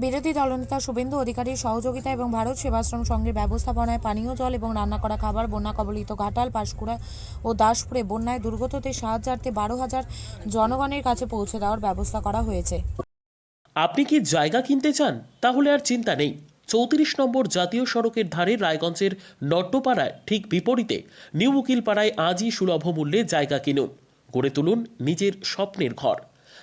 বিরোধী দলনেতা শুভেন্দু অধিকারীর সহযোগিতা এবং ভারত সেবাশ্রম সংঘের ব্যবস্থাপনায় পানীয় জল এবং রান্না করা খাবার, বন্যা কবলিত ঘাটাল, পাঁশকুড়া ও দাসপুরে বন্যায় দুর্গতদের সাহায্যার্থে বারো হাজার জনগণের কাছে পৌঁছে দেওয়ার ব্যবস্থা করা হয়েছে। আপনি কি জায়গা কিনতে চান? তাহলে আর চিন্তা নেই। চৌত্রিশ নম্বর জাতীয় সড়কের ধারে রায়গঞ্জের নট্টপাড়ায় ঠিক বিপরীতে নিউ উকিলপাড়ায় আজই সুলভ মূল্যে জায়গা কিনুন। গড়ে তুলুন নিজের স্বপ্নের ঘর।